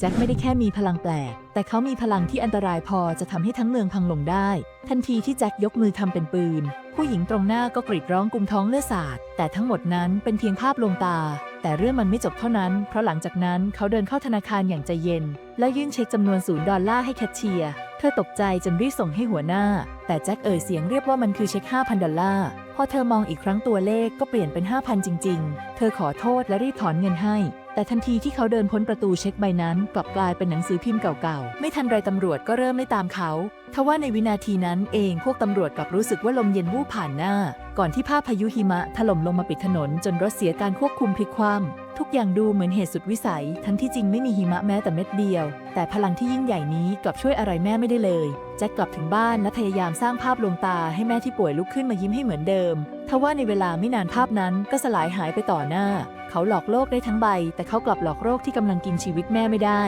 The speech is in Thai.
แจ็คไม่ได้แค่มีพลังแปลก แต่เขามีพลังที่อันตรายพอจะทำให้ทั้งเมืองพังลงได้ ทันทีที่แจ็คยกมือทำเป็นปืน ผู้หญิงตรงหน้าก็กรีดร้องกุมท้องเลือดสาด แต่ทั้งหมดนั้นเป็นเพียงภาพลวงตา แต่เรื่องมันไม่จบเท่านั้น เพราะหลังจากนั้นเขาเดินเข้าธนาคารอย่างใจเย็น และยื่นเช็คจำนวนศูนย์ดอลลาร์ให้แคชเชียร์เธอตกใจจนรีบส่งให้หัวหน้า แต่แจ็คเอ่ยเสียงเรียกว่ามันคือเช็ค 5,000 ดอลลาร์ พอเธอมองอีกครั้งตัวเลขก็เปลี่ยนเป็น 5,000 จริง ๆ เธอขอโทษและรีบถอนเงินให้ แต่ทันทีที่เขาเดินพ้นประตูเช็คใบนั้น กลับกลายเป็นหนังสือพิมพ์เก่าๆ ไม่ทันไรตำรวจก็เริ่มไม่ตามเขา ทว่าในวินาทีนั้นเองพวกตำรวจกลับรู้สึกว่าลมเย็นวูบผ่านหน้า ก่อนที่ภาพพายุหิมะถล่มลงมาปิดถนนจนรถเสียการควบคุมพลิกคว่ำทุกอย่างดูเหมือนเหตุสุดวิสัย ทั้งที่จริงไม่มีหิมะแม้แต่เม็ดเดียว แต่พลังที่ยิ่งใหญ่นี้กลับช่วยอะไรแม่ไม่ได้เลยแจ็คกลับถึงบ้านและพยายามสร้างภาพลวงตาให้แม่ที่ป่วยลุกขึ้นมายิ้มให้เหมือนเดิมทว่าในเวลาไม่นานภาพนั้นก็สลายหายไปต่อหน้า เขาหลอกโลกได้ทั้งใบ แต่เขากลับหลอกโรคที่กำลังกินชีวิตแม่ไม่ได้